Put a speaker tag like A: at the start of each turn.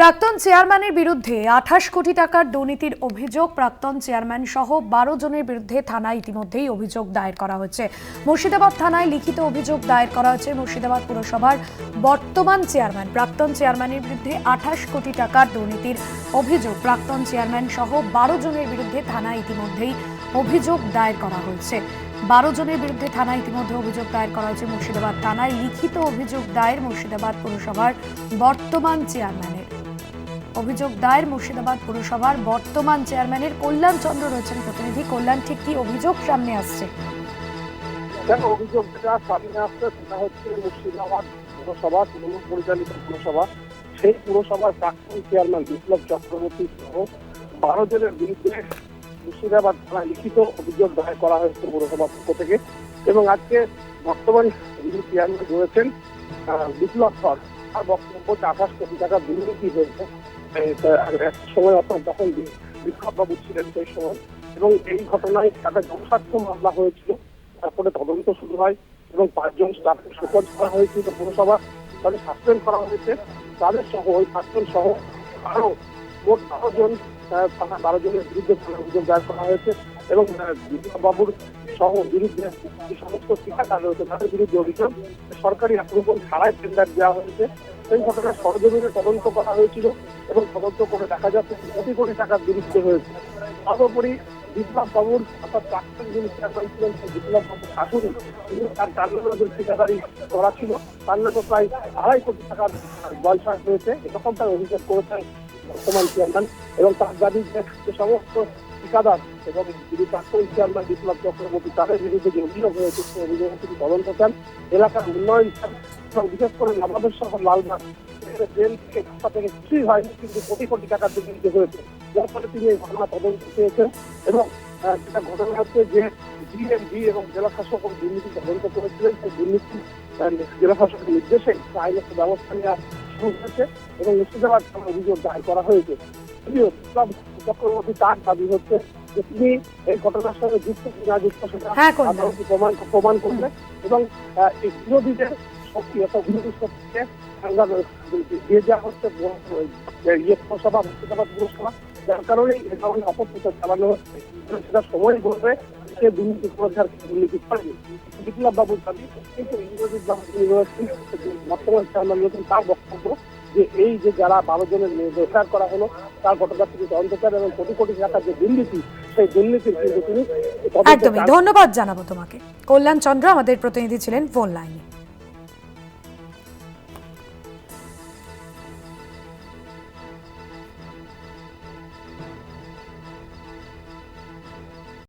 A: প্রাক্তন চেয়ারম্যানের বিরুদ্ধে আঠাশ কোটি টাকার দুর্নীতির অভিযোগ প্রাক্তন চেয়ারম্যান সহ বারো জনের বিরুদ্ধে থানায় ইতিমধ্যেই অভিযোগ দায়ের করা হয়েছে। মুর্শিদাবাদ থানায় লিখিত অভিযোগ দায়ের করা হয়েছে মুর্শিদাবাদ পুরসভার বর্তমান চেয়ারম্যান। প্রাক্তন চেয়ারম্যানের বিরুদ্ধে আঠাশ কোটি টাকার দুর্নীতির অভিযোগ প্রাক্তন চেয়ারম্যান সহ বারো জনের বিরুদ্ধে থানায় ইতিমধ্যেই অভিযোগ দায়ের করা হয়েছে। বারো জনের বিরুদ্ধে থানায় ইতিমধ্যে অভিযোগ দায়ের করা হয়েছে মুর্শিদাবাদ থানায় লিখিত অভিযোগ দায়ের মুর্শিদাবাদ পুরসভার বর্তমান চেয়ারম্যানের। অভিযোগ দায়ের মুর্শিদাবাদ পুরসভার বর্তমান চেয়ারম্যানের কল্যাণ চন্দ্র রয়েছেন প্রতিনিধি। কল্যাণ ঠিক কি অভিযোগ সামনে আসছে?
B: কেন অভিযোগ যেটা সামনে আসছে সেটা হচ্ছে মুর্শিদাবাদ পুরসভা, তৃণমূল পরিচালিত পুরসভা। সেই পুরসভার প্রাক্তন চেয়ারম্যান বিপ্লব চক্রবর্তী সহ বারো জনের বিরুদ্ধে মুর্শিদাবাদ থানায় লিখিত অভিযোগ দায়ের করা হয়েছে পুরসভার পক্ষ থেকে এবং আজকে বর্তমান যিনি চেয়ারম্যান রয়েছেন বিপ্লব কর তার বক্তব্য আঠাশ কোটি টাকা দুর্নীতি হয়েছে সময় অর্থাৎ যখন বি- বিপ্লববাবু ছিলেন সেই সময়, এবং এই ঘটনায় একটা জনস্বার্থ মামলা হয়েছিল, তারপরে তদন্ত শুরু হয়, এবং পাঁচজন স্টাফকে সুপোজ করা হয়েছিল পুরসভা, তাদের সাসপেন্ড করা হয়েছে, তাদের সহ, ওই পাঁচজন সহ আরও মোট বারো জন থানা বারো জনের বিরুদ্ধে থানায় অভিযোগ দায়ের করা হয়েছে, এবং বাবুর সহ বিরুদ্ধে যে সমস্ত ঠিকাদার রয়েছে, তাদের বিরুদ্ধে অভিযোগ, সরকারি অ্যাপ্রুভাল ছাড়াই টেন্ডার দেওয়া হয়েছে সেই ঘটনায় সরজমিনে তদন্ত করা হয়েছিল এবং তদন্ত করে দেখা যাচ্ছে কোটি কোটি টাকার বিরুদ্ধে হয়েছে। সর্বোপরি বিপ্লব বাবুর অর্থাৎ প্রাক্তন যিনি চেয়ারম্যান ছিলেন, সেই বিপ্লব বাবুর শাশুড়ি তিনি তার টার্মিনালের ঠিকাদারি করা ছিল, তার নামে প্রায় আড়াই কোটি টাকার বয়সার হয়েছে। এরকম তার অভিযোগ করেছেন বর্তমান চেয়ারম্যান এবং তার দাবি যে সমস্ত ঠিকাদার এবং যিনি প্রাক্তন চেয়ারম্যান বিপ্লব চক্রবর্তী, তাদের বিরুদ্ধে যে অভিযোগ হয়েছে, সেই অভিযোগে তিনি তদন্ত চান। এলাকার উন্নয়ন চান। এবং বিশেষ করে নবাবের শহর লালবাগ জেল থেকে রাস্তা থেকে কিছুই হয়নি কিন্তু কোটি কোটি টাকার দুর্নীতি হয়েছে। যার ফলে তিনি এই ঘটনা তদন্ত চেয়েছেন এবং যেটা ঘটনা হচ্ছে যে ডিএমডি এবং জেলা শাসক দুর্নীতি তদন্ত করেছিলেন। সেই দুর্নীতি জেলা শাসকের নির্দেশে আইনত ব্যবস্থা নেওয়া শুরু হয়েছে এবং মুর্শিদাবাদ অভিযোগ দায়ের করা হয়েছে। যদিও বিপ্লব চক্রবর্তী তার দাবি হচ্ছে যে তিনি এই ঘটনার সঙ্গে যুক্ত কিনা যুক্ত সেটা
A: হ্যাঁ,
B: প্রমাণ প্রমাণ করবে এবং এই বিরোধীদের শক্তি অর্থাৎ বিরোধী শক্তিকে হচ্ছে ইয়ে পুরসভা মুর্শিদাবাদ পুরসভা, যার কারণে এ ধরনের অপপ্রচার চালানো হচ্ছে। সেটা সময় বলবে, সে দুর্নীতি করেছে আর দুর্নীতি করেনি বিপ্লব বাবুর দাবি কিন্তু বাবু রয়েছেন বর্তমান চেয়ারম্যান রয়েছেন তার বক্তব্য যে এই যে যারা বারো জনের গ্রেফতার করা হলো, তার ঘটনা থেকে তদন্ত এবং কোটি কোটি টাকার যে দুর্নীতি, সেই দুর্নীতির কিন্তু তিনি
A: একদমই। ধন্যবাদ জানাব তোমাকে। কল্যাণ চন্দ্র আমাদের প্রতিনিধি ছিলেন ফোন লাইনে।